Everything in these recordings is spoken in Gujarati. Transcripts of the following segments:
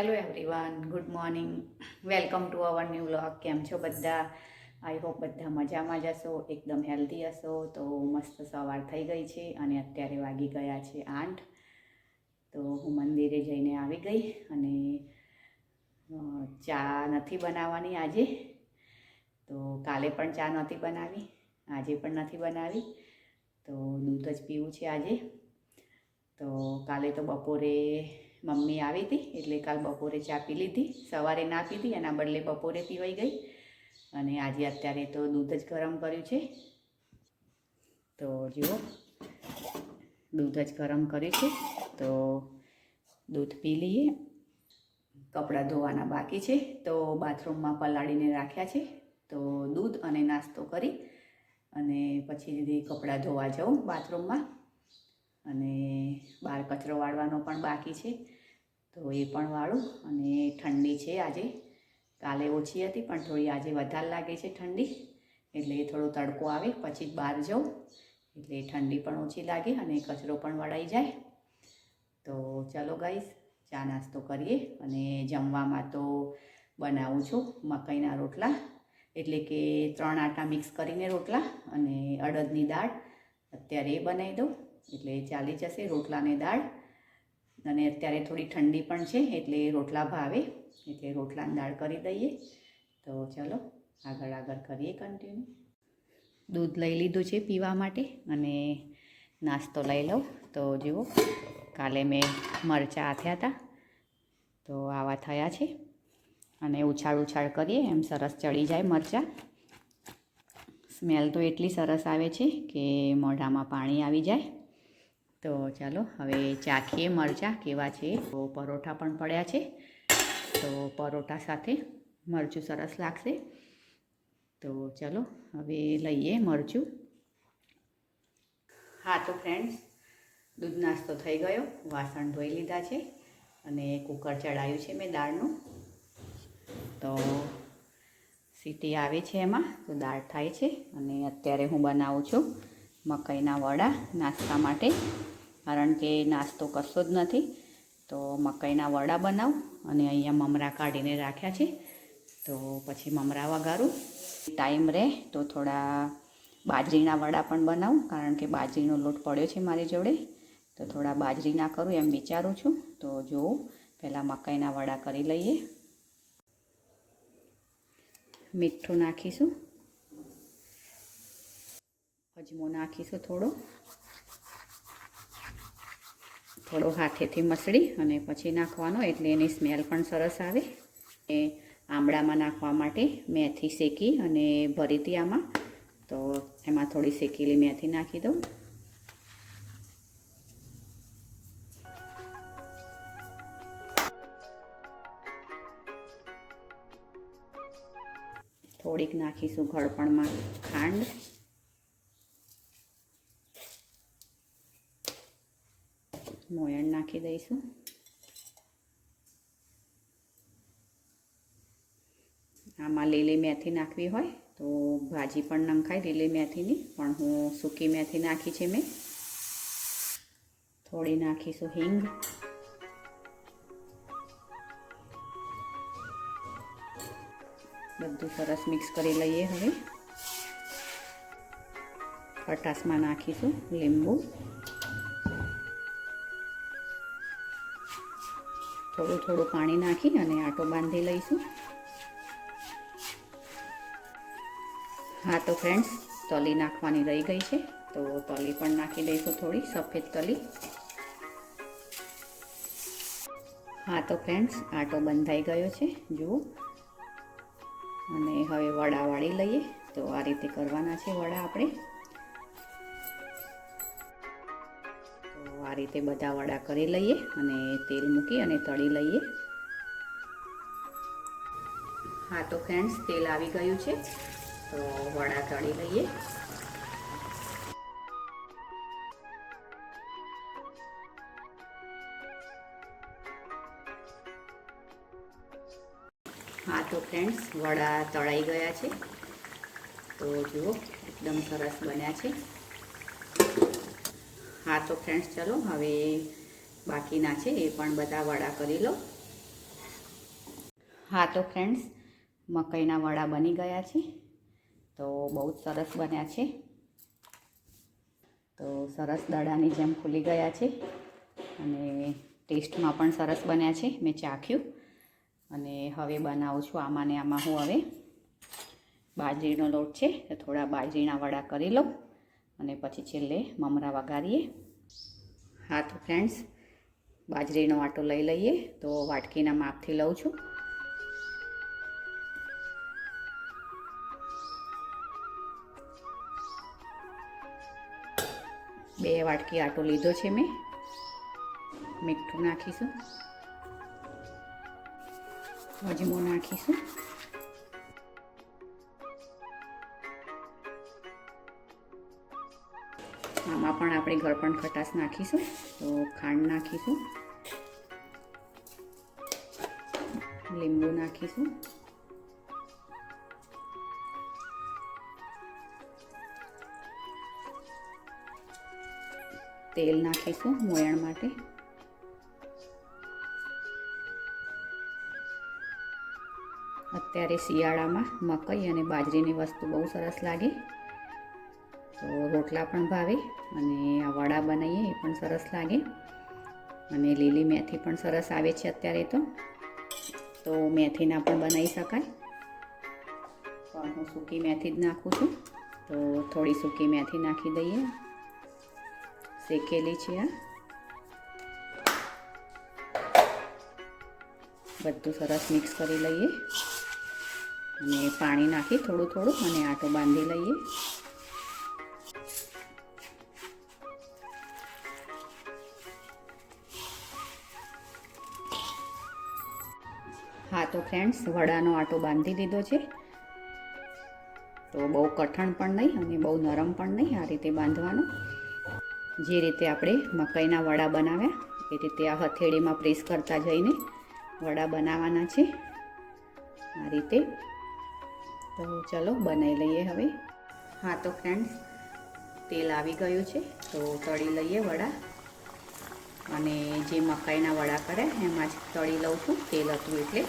Hello everyone good morning welcome to our new vlog કેમ છો બધા? આઈ હોપ બધા મજામાં જ હશો, એકદમ હેલ્ધી હશો. તો મસ્ત સવાર થઈ ગઈ છે અને અત્યારે વાગી ગયા છે આઠ. તો હું મંદિરે જઈને આવી ગઈ અને ચા નથી બનાવવાની આજે. તો કાલે પણ ચા નહોતી બનાવી, આજે પણ નથી બનાવી. તો દૂધ જ પીવું છે આજે. તો કાલે તો બપોરે મમ્મી આવી હતી એટલે કાલ બપોરે ચા પી લીધી. સવારે ના પીધી એના બદલે બપોરે પીવાઈ ગઈ. અને આજે અત્યારે તો દૂધ જ ગરમ કર્યું છે. તો જુઓ, દૂધ જ ગરમ કર્યું છે. તો દૂધ પી લઈએ. કપડાં ધોવાના બાકી છે. તો બાથરૂમમાં પલાળીને રાખ્યા છે. તો દૂધ અને નાસ્તો કરી અને પછી કપડાં ધોવા જાઉં બાથરૂમમાં. અને બહાર કચરો વાળવાનો પણ બાકી છે. તો એ પણ વાળું અને ઠંડી છે આજે. કાલે ઓછી હતી, પણ થોડી આજે વધારે લાગે છે ઠંડી. એટલે થોડો તડકો આવે, પછી જ બહાર જાઉં. એટલે ઠંડી પણ ઓછી લાગે અને કચરો પણ વળાઈ જાય. તો ચલો ગાઈસ, ચા નાસ્તો કરીએ અને જમવામાં તો બનાવું છું મકાઈના રોટલા. એટલે કે ત્રણ આટા મિક્સ કરીને રોટલા અને અડદની દાળ અત્યારે એ બનાવી દઉં. એટલે ચાલી જશે રોટલાને દાળ. અને અત્યારે થોડી ઠંડી પણ છે, એટલે રોટલા ભાવે, એટલે રોટલાની દાળ કરી દઈએ. તો ચલો, આગળ આગળ કરીએ કન્ટિન્યુ દૂધ લઈ લીધું છે પીવા માટે અને નાસ્તો લઈ લઉં. તો જુઓ, કાલે મેં મરચાં આથ્યા હતા તો આવા થયા છે. અને ઉછાળ ઉછાળ કરીએ, એમ સરસ ચડી જાય મરચાં. સ્મેલ તો એટલી સરસ આવે છે કે મોઢામાં પાણી આવી જાય. તો ચાલો, હવે ચાખીએ મરચાં, કેવા છે? તો પરોઠા પણ પડ્યા છે. તો પરોઠા સાથે મરચું સરસ લાગશે. તો ચાલો, હવે લઈએ મરચું. હા, તો ફ્રેન્ડ્સ દૂધ નાસ્તો થઈ ગયો. વાસણ ધોઈ લીધા છે અને કુકર ચડાવ્યું છે મેં દાળનું. તો સીટી આવે છે એમાં, તો દાળ થાય છે અને અત્યારે હું બનાવું છું. મકાઈના વડા નાસ્તા માટે. કારણ કે નાસ્તો કશો જ નથી. તો મકાઈના વડા બનાવું અને અહીંયા મમરા કાઢીને રાખ્યા છે. તો પછી મમરા વઘારું ટાઈમ રહે તો થોડા બાજરીના વડા પણ બનાવું. કારણ કે બાજરીનો લોટ પડ્યો છે મારી જોડે. તો થોડા બાજરીના કરું એમ વિચારું છું. તો જોઉં, પહેલાં મકાઈના વડા કરી લઈએ. મીઠું નાખીશું. અજમો નાખીશું થોડો. થોડો હાથેથી મસળી અને પછી નાખવાનો એટલે એની સ્મેલ પણ સરસ આવે. એ આમળામાં નાખવા માટે મેથી શેકી અને ભરી હતી આમાં. તો એમાં થોડી શેકેલી મેથી નાખી દઉં. થોડીક નાખીશું ઘડપણમાં ખાંડ મોયણ નાખી દઈશું. આમાં લીલી મેથી નાખવી હોય તો ભાજી પણ નંખાય લીલી મેથીની, પણ હું સૂકી મેથી નાખી છે મેં. થોડી નાખીશું હિંગ. બધું સરસ મિક્સ કરી લઈએ હવે. ખટાશમાં નાખીશું લીંબુ. થોડું થોડું પાણી નાખી અને આટો બાંધી લઈશું. હા, તો ફ્રેન્ડ્સ તલી નાખવાની રહી ગઈ છે. તો તલી પણ નાખી દઈશું થોડી, સફેદ તલી. હા, તો ફ્રેન્ડ્સ આટો બંધાઈ ગયો છે, જુઓ. અને હવે વડા વાળી લઈએ. તો આ રીતે કરવાના છે વડા આપણે. રીતે બધા વડા કરી લઈએ અને તેલ મૂકી અને તળી લઈએ. હા, તો ફ્રેન્ડ્સ તેલ આવી ગયું છે. તો વડા તળી લઈએ. હા, તો ફ્રેન્ડ્સ વડા તળાઈ ગયા છે. તો જુઓ, એકદમ સરસ બન્યા છે. હા, તો ફ્રેન્ડ્સ ચલો, હવે બાકીના છે એ પણ બધા વડા કરી લો. હા, તો ફ્રેન્ડ્સ મકાઈના વડા બની ગયા છે. તો બહુ જ સરસ બન્યા છે. તો સરસ દડાની જેમ ખુલી ગયા છે. અને ટેસ્ટમાં પણ સરસ બન્યા છે. મેં ચાખ્યું. અને હવે બનાવું છું આમાં ને આમાં હું હવે. બાજરીનો લોટ છે, તો થોડા બાજરીના વડા કરી લઉં અને પછી છેલ્લે મમરા વઘારીએ. હા, તો ફ્રેન્ડ્સ બાજરીનો આટો લઈ લઈએ. તો વાટકીના માપથી લઉં છું. બે વાટકી આટો લીધો છે મેં. મીઠું નાખીશું. અજમો નાખીશું. આમાં પણ આપણે ગળપણ ખટાશ નાખીશું. તો ખાંડ નાખીશું. લીંબુ નાખીશું. તેલ નાખીશું મોયણ માટે. અત્યારે શિયાળામાં મકઈ અને બાજરીની વસ્તુ બહુ સરસ લાગે. તો રોટલા પણ ભાવે અને આ વડા બનાવીએ એ પણ સરસ લાગે. અને લીલી મેથી પણ સરસ આવે છે અત્યારે તો. તો મેથીના પણ બનાવી શકાય. પણ હું સૂકી મેથી જ નાખું છું. તો થોડી સૂકી મેથી નાખી દઈએ. શેકેલી છે આ. બધું સરસ મિક્સ કરી લઈએ. અને પાણી નાખી થોડું થોડું અને આટો બાંધી લઈએ. ફ્રેન્ડ્સ વડાનો આટો બાંધી દીધો છે. તો બહુ કઠણ પણ નહીં અને બહુ નરમ પણ નહીં આ રીતે બાંધવાનું. જે રીતે આપણે મકાઈના વડા બનાવ્યા, એ રીતે આ હથેળીમાં પ્રેસ કરતા જઈને વડા બનાવવાના છે. આ રીતે. તો ચલો બનાવી લઈએ હવે. હા, તો ફ્રેન્ડ્સ તેલ આવી ગયું છે, તો તળી લઈએ વડા. અને જે મકાઈના વડા કરે એમાં જ તળી લઉં છું, તેલ હતું એટલે.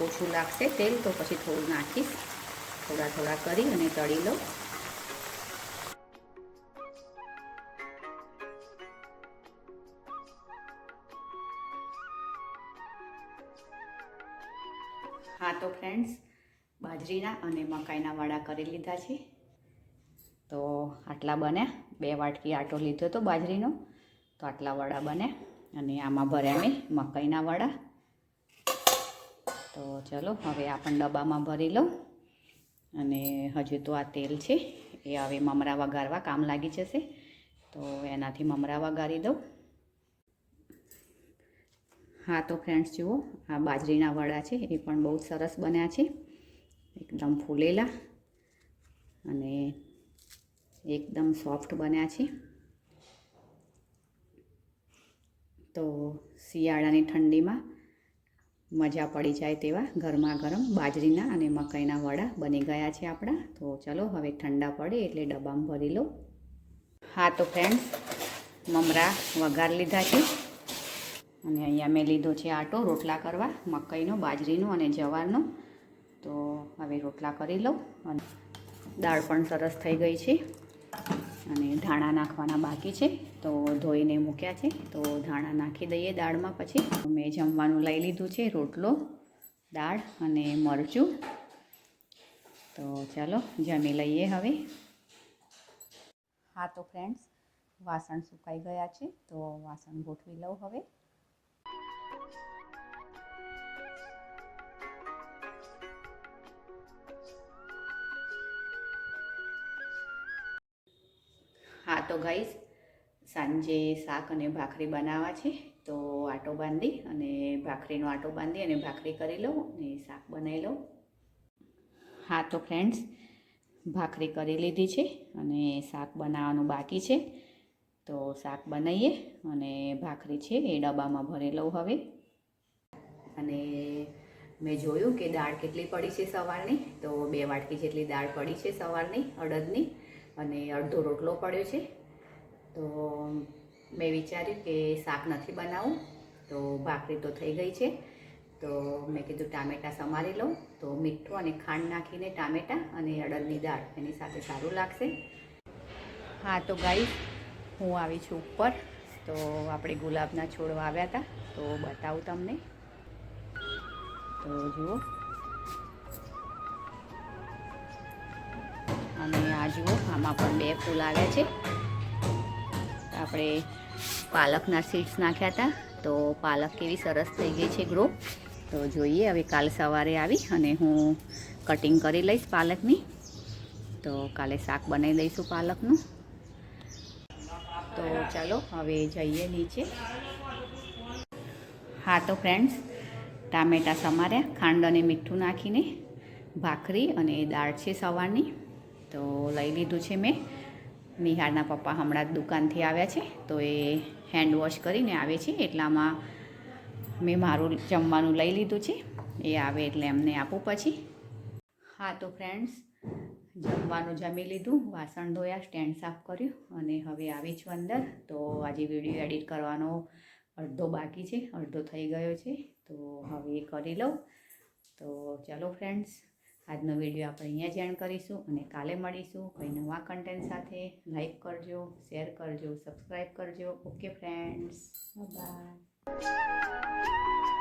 ઓછું લાગશે તેલ, તો પછી થોડું નાખીશ. થોડા થોડા કરી અને તળી લઉં. હા, તો ફ્રેન્ડ્સ બાજરીના અને મકાઈના વડા કરી લીધા છે. તો આટલા બન્યા. બે વાટકી આટો લીધો તો બાજરીનો. તો આટલા વડા બન્યા. અને આમાં ભર્યા મેં મકાઈના વડા. તો ચલો, હવે આ પણ ડબ્બામાં ભરી લઉં. અને હજુ તો આ તેલ છે, એ હવે મમરા વઘારવા કામ લાગી જશે. તો એનાથી મમરા વઘારી દઉં. હા તો ફ્રેન્ડ્સ જુઓ, આ બાજરીના વડા છે, એ પણ બહુ સરસ બન્યા છે. એકદમ ફૂલેલા અને એકદમ સોફ્ટ બન્યા છે. તો શિયાળાની ઠંડીમાં મજા પડી જાય તેવા ગરમા ગરમ બાજરીના અને મકાઈના વડા બની ગયા છે આપણા. તો ચલો હવે ઠંડા પડે એટલે ડબ્બામાં ભરી લો હા તો ફ્રેન્ડ્સ મમરા વઘાર લીધા છે. અને અહીંયા મેં લીધો છે આટો, રોટલા કરવા, મકાઈનો, બાજરીનો અને જવારનો. તો હવે રોટલા કરી લઉં. અને દાળ પણ સરસ થઈ ગઈ છે. અને ધાણા નાખવાના બાકી છે. તો ધોઈને મૂક્યા છે. તો ધાણા નાખી દઈએ દાળમાં પછી. મેં જમવાનું લઈ લીધું છે, રોટલો, દાળ અને મરચું. તો ચાલો, જમી લઈએ હવે. હા તો ફ્રેન્ડ્સ વાસણ સુકાઈ ગયા છે. તો વાસણ ગોઠવી લઉં હવે. તો ગાઈઝ સાંજે શાક અને ભાખરી બનાવવા છે. તો આટો બાંધી અને ભાખરીનો આટો બાંધી અને ભાખરી કરી લઉં અને શાક બનાવી લઉં. હા, તો ફ્રેન્ડ્સ, ભાખરી કરી લીધી છે અને શાક બનાવવાનું બાકી છે. તો શાક બનાવીએ અને ભાખરી છે એ ડબ્બામાં ભરી લઉં હવે. અને મેં જોયું કે દાળ કેટલી પડી છે સવારની, તો બે વાટકી જેટલી દાળ પડી છે સવારની, અડદની, અને અડધો રોટલો પડ્યો છે. તો મેં વિચાર્યું કે શાક નથી બનાવવું તો ભાખરી તો થઈ ગઈ છે. તો મેં કીધું ટામેટાં સમારી લઉં, તો મીઠું અને ખાંડ નાખીને ટામેટાં અને અડદની દાળ એની સાથે સારું લાગશે. હા, તો ગાઈસ, હું આવી છું ઉપર. તો આપણે ગુલાબના છોડ વાવ્યા હતા, તો બતાવું તમને. તો જુઓ. અને આ જુઓ, આમાં પણ બે ફૂલ આવ્યા છે. આપણે પાલકના સીડ્સ નાખ્યા હતા. તો પાલક કેવી સરસ થઈ ગઈ છે ગ્રો તો જોઈએ, હવે કાલ સવારે આવી અને હું કટિંગ કરી લઈશ પાલકની. તો કાલે શાક બનાવી દઈશું પાલકનું. તો ચાલો, હવે જઈએ નીચે. હા તો ફ્રેન્ડ્સ ટામેટાં સમાર્યા, ખાંડ અને મીઠું નાખીને, ભાખરી અને દાળ છે સવારની. તો લઈ લીધું છે મેં. નિહાળના પપ્પા હમણાં જ દુકાનથી આવ્યા છે, તો એ હેન્ડ વોશ કરીને આવે છે, એટલામાં મેં મારું જમવાનું લઈ લીધું છે, એ આવે એટલે એમને આપું પછી. હા, તો ફ્રેન્ડ્સ જમવાનું જમી લીધું, વાસણ ધોયા સ્ટેન્ડ સાફ કર્યું, અને હવે આવી છું અંદર, તો આજે વીડિયો એડિટ કરવાનો અડધો બાકી છે, અડધો થઈ ગયો છે, તો હવે એ કરી લઉં. તો ચાલો ફ્રેન્ડ્સ આજનો વીડિયો આપણે અહીંયા જ એન્ડ કરીશું અને કાલે મળીશું. કોઈ નવા કન્ટેન્ટ સાથે લાઈક કરજો શેર કરજો સબસ્ક્રાઈબ કરજો. Okay friends by